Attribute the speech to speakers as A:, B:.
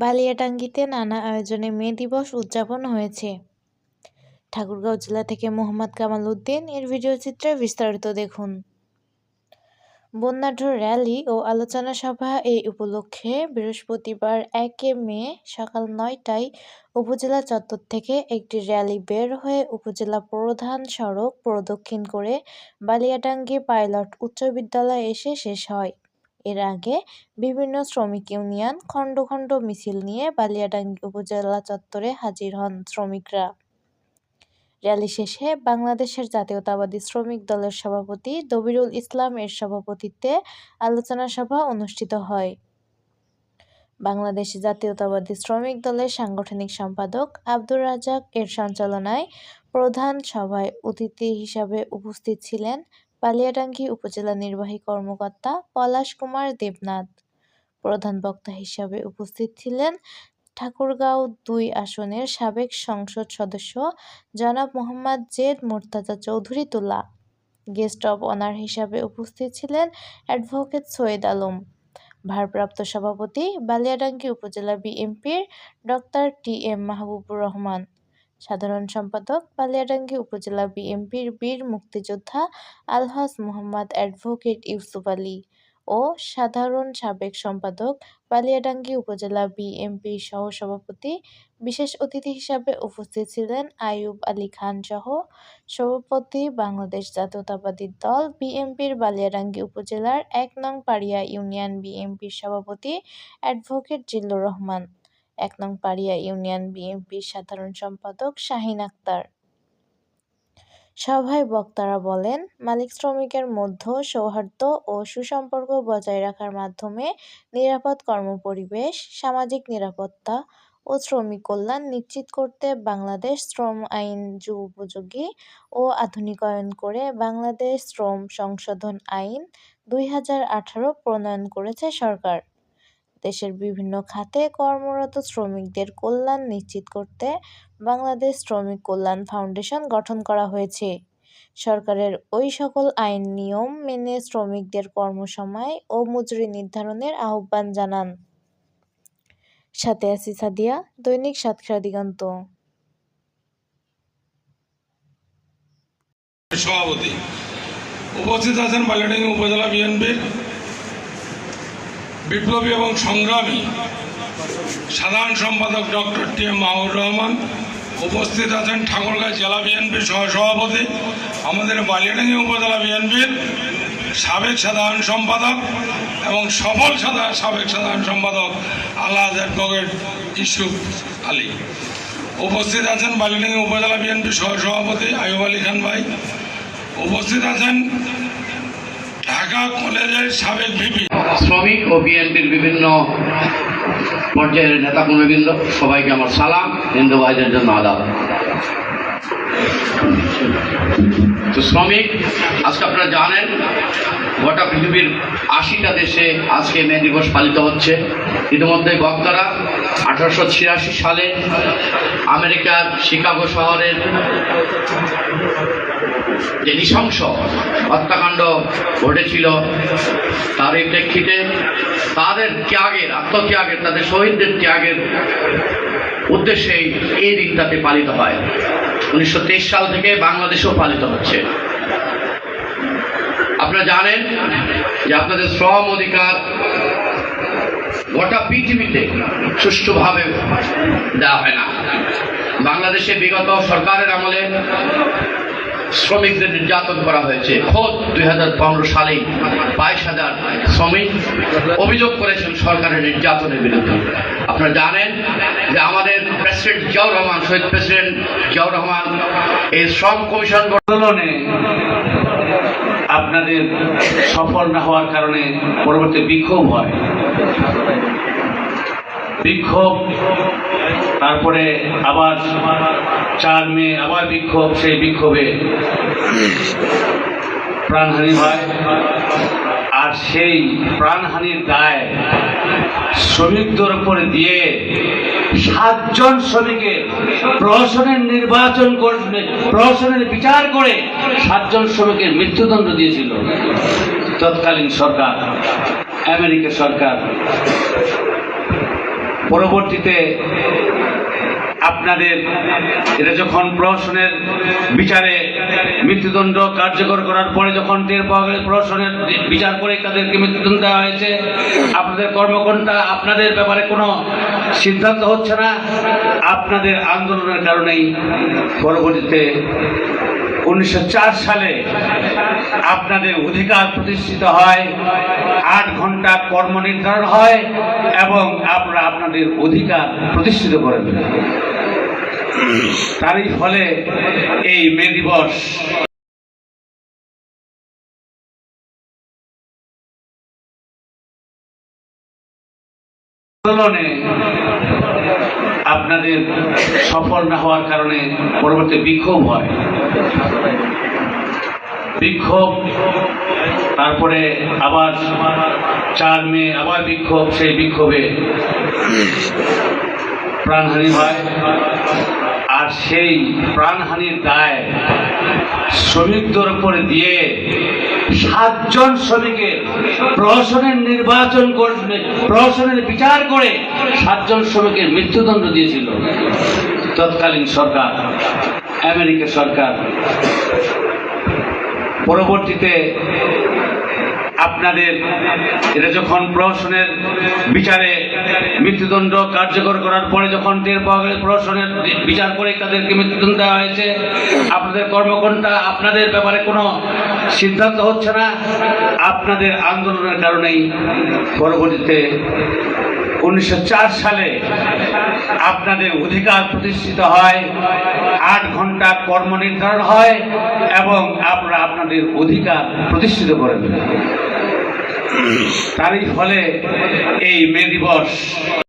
A: বালিয়াটাঙ্গীতে নানা আয়োজনে মে দিবস উদযাপন হয়েছে। ঠাকুরগাঁও জেলা থেকে মোহাম্মদ কামাল উদ্দিন, এর ভিডিওচিত্রে বিস্তারিত দেখুন। বন্যাঢ্য র্যালি ও আলোচনা সভা এই উপলক্ষে বৃহস্পতিবার একে মে সকাল নয়টায় উপজেলা চত্বর থেকে একটি র্যালি বের হয়ে উপজেলা প্রধান সড়ক প্রদক্ষিণ করে বালিয়াটাঙ্গী পাইলট উচ্চ বিদ্যালয়ে এসে শেষ হয়। এর আগে বিভিন্ন শ্রমিক ইউনিয়ন খণ্ড খণ্ড মিছিল নিয়ে বালিয়াডাঙ্গি উপজেলা চত্বরে হাজির হন শ্রমিকরা। র্যালি শেষে বাংলাদেশের জাতীয়তাবাদী শ্রমিক দলের সভাপতি দবিরুল ইসলাম এর সভাপতিত্বে আলোচনা সভা অনুষ্ঠিত হয়। বাংলাদেশ জাতীয়তাবাদী শ্রমিক দলের সাংগঠনিক সম্পাদক আব্দুর রাজাক এর সঞ্চালনায় প্রধান সভায় অতিথি হিসাবে উপস্থিত ছিলেন বালিয়াডাঙ্গি উপজেলা নির্বাহী কর্মকর্তা পলাশ কুমার দেবনাথ। প্রধান বক্তা হিসাবে উপস্থিত ছিলেন ঠাকুরগাঁও দুই আসনের সাবেক সংসদ সদস্য জনাব মোহাম্মদ জেদ মোর্তাজা চৌধুরী তুলা। গেস্ট অব অনার হিসাবে উপস্থিত ছিলেন অ্যাডভোকেট সৈয়দ আলম। ভারপ্রাপ্ত সভাপতি বালিয়াডাঙ্গি উপজেলা বিএনপির doctor T M Mahbubur Rahman. সাধারণ সম্পাদক, বালিয়াডাঙ্গি উপজেলা বিএনপির বীর মুক্তিযোদ্ধা আলহাজ মোহাম্মদ অ্যাডভোকেট ইউসুফ আলী ও সাধারণ সাবেক সম্পাদক, বালিয়াডাঙ্গি উপজেলা বিএনপির সহসভাপতি, বিশেষ অতিথি হিসাবে উপস্থিত ছিলেন আইয়ুব আলী খান সহ সভাপতি বাংলাদেশ জাতীয়তাবাদী দল বিএনপির বালিয়াডাঙ্গি উপজেলার এক নং পাড়িয়া ইউনিয়ন বিএনপির সভাপতি অ্যাডভোকেট জিল্লুর রহমান। এক নং পাড়িয়া ইউনিয়ন বিএনপির সাধারণ সম্পাদক শাহিন আক্তার। সভায় বক্তারা বলেন, মালিক শ্রমিকের মধ্যে সৌহার্দ্য ও সুসম্পর্ক বজায় রাখার মাধ্যমে নিরাপদ কর্মপরিবেশ, সামাজিক নিরাপত্তা ও শ্রমিক কল্যাণ নিশ্চিত করতে বাংলাদেশ শ্রম আইন যুগোপযোগী ও আধুনিকায়ন করে বাংলাদেশ শ্রম সংশোধন আইন দুই হাজার আঠারো প্রণয়ন করেছে সরকার। দেশের বিভিন্ন খাতে কর্মরত শ্রমিকদের কল্যাণ নিশ্চিত করতে বাংলাদেশ শ্রমিক কল্যাণ ফাউন্ডেশন গঠন করা হয়েছে। সরকারের ওই সকল আইন নিয়ম মেনে শ্রমিকদের কর্মসময় ও মজুরি নির্ধারণের আহ্বান জানান। সাথে আছি সাদিয়া, দৈনিক সাতক্ষীরা দিগন্ত।
B: সভাপতি। উপস্থিত আছেন বালিয়াডাঙ্গি উপজেলা বিএনপির বিপ্লবী এবং সংগ্রামী সাধারণ সম্পাদক doctor T M Mahbur Rahman উপস্থিত আছেন ঠাকুরগাঁ জেলা বিএনপির সহসভাপতি, আমাদের বালিয়াডাঙ্গি উপজেলা বিএনপির সাবেক সাধারণ সম্পাদক এবং সফল সাদা সাবেক সাধারণ সম্পাদক আল্লাহ অ্যাডভোকেট ইসুফ আলী। উপস্থিত আছেন বালিডাঙ্গি উপজেলা বিএনপি সহসভাপতি আয়ুব আলী খান ভাই। উপস্থিত আছেন ঢাকা কলেজের সাবেক ভিপি।
C: শ্রমিক ও বিএনপির বিভিন্ন পর্যায়ের নেতাকর্মীবৃন্দ, সবাইকে আমার সালাম, হিন্দু ভাইদের জন্য আদাব। তো শ্রমিক, আজকে আপনারা জানেন, গোটা পৃথিবীর আশিটা দেশে আজকে মে দিবস পালিত হচ্ছে। ইতিমধ্যে বক্তারা আঠারোশো ছিয়াশি সালে আমেরিকার শিকাগো শহরের যে নৃশংস হত্যাকাণ্ড ঘটেছিল তার প্রেক্ষিতে তাদের ত্যাগের, আত্মত্যাগের, তাদের শহীদদের ত্যাগের উদ্দেশ্যেই এই দিনটাতে পালিত হয়। উনিশশো তেইশ সাল থেকে বাংলাদেশেও পালিত হচ্ছে। আপনারা জানেন যে আপনাদের শ্রম অধিকার গোটা পৃথিবীতে সুষ্ঠুভাবে দেওয়া হয় না। বাংলাদেশে বিগত সরকারের আমলে শ্রমিকদের নির্যাতন করা হয়েছে। খোদ দুই হাজার পনেরো সালেই বাইশ হাজার শ্রমিক অভিযোগ করেছেন সরকারের নির্যাতনের বিরুদ্ধে। আপনারা জানেন যে আমাদের প্রেসিডেন্ট জিয়াউর রহমান, শহীদ প্রেসিডেন্ট জিয়াউর রহমান এই শ্রম কমিশন
D: আন্দোলনে আপনাদের সফল না হওয়ার কারণে পরবর্তী বিক্ষোভ হয়। বিক্ষোভ তারপরে আবার চার মে আবার বিক্ষোভ, সেই বিক্ষোভে প্রাণহানি হয়। আর সেই প্রাণহানির দায় শ্রমিকদের উপরে দিয়ে সাতজন শ্রমিকের প্রহসনের নির্বাচন করবে, প্রহসনের বিচার করে সাতজন শ্রমিকের মৃত্যুদণ্ড দিয়েছিল। তৎকালীন সরকার আমেরিকা সরকার, পরবর্তীতে আপনাদের, এটা যখন প্রহসনের বিচারে মৃত্যুদণ্ড কার্যকর করার পরে যখন টের পাওয়া গেল প্রহসনের বিচার করে তাদেরকে মৃত্যুদণ্ড দেওয়া হয়েছে, আপনাদের কর্মকর্তা আপনাদের ব্যাপারে কোনো সিদ্ধান্ত হচ্ছে না। আপনাদের আন্দোলনের কারণেই পরবর্তীতে উনিশশো চার সালে আপনাদের অধিকার প্রতিষ্ঠিত হয়, আট ঘণ্টা কর্ম নির্ধারণ হয় এবং আপনারা আপনাদের অধিকার প্রতিষ্ঠিত করেন। তারই ফলে এই মে দিবস আন্দোলনে আপনাদের সফল না হওয়ার কারণে পরবর্তী বিক্ষোভ হয়। বিক্ষোভ, তারপরে আবার চার মে আবার বিক্ষোভ, সেই বিক্ষোভে প্রাণহানি হয়। আর সেই প্রাণহানির দায় শ্রমিকদের উপরে দিয়ে সাতজন শ্রমিকের প্রহসনের নির্বাচন প্রহসনের বিচার করে সাতজন শ্রমিকের মৃত্যুদণ্ড দিয়েছিল। তৎকালীন সরকার, আমেরিকা সরকার। পরবর্তীতে আপনাদের এটা যখন প্রহসনের বিচারে মৃত্যুদণ্ড কার্যকর করার পরে যখন টের পাওয়া গেল, প্রহসনের বিচার করে তাদেরকে মৃত্যুদণ্ড দেওয়া হয়েছে। আপনাদের কর্মকর্তা আপনাদের ব্যাপারে কোনো সিদ্ধান্ত হচ্ছে না। আপনাদের আন্দোলনের কারণেই পরবর্তীতে উনিশশো চার সালে আপনাদের অধিকার প্রতিষ্ঠিত হয়, আট ঘণ্টা কর্ম নির্ধারণ হয় এবং আপনারা আপনাদের অধিকার প্রতিষ্ঠিত করেন তারই ফলে এই মে দিবস।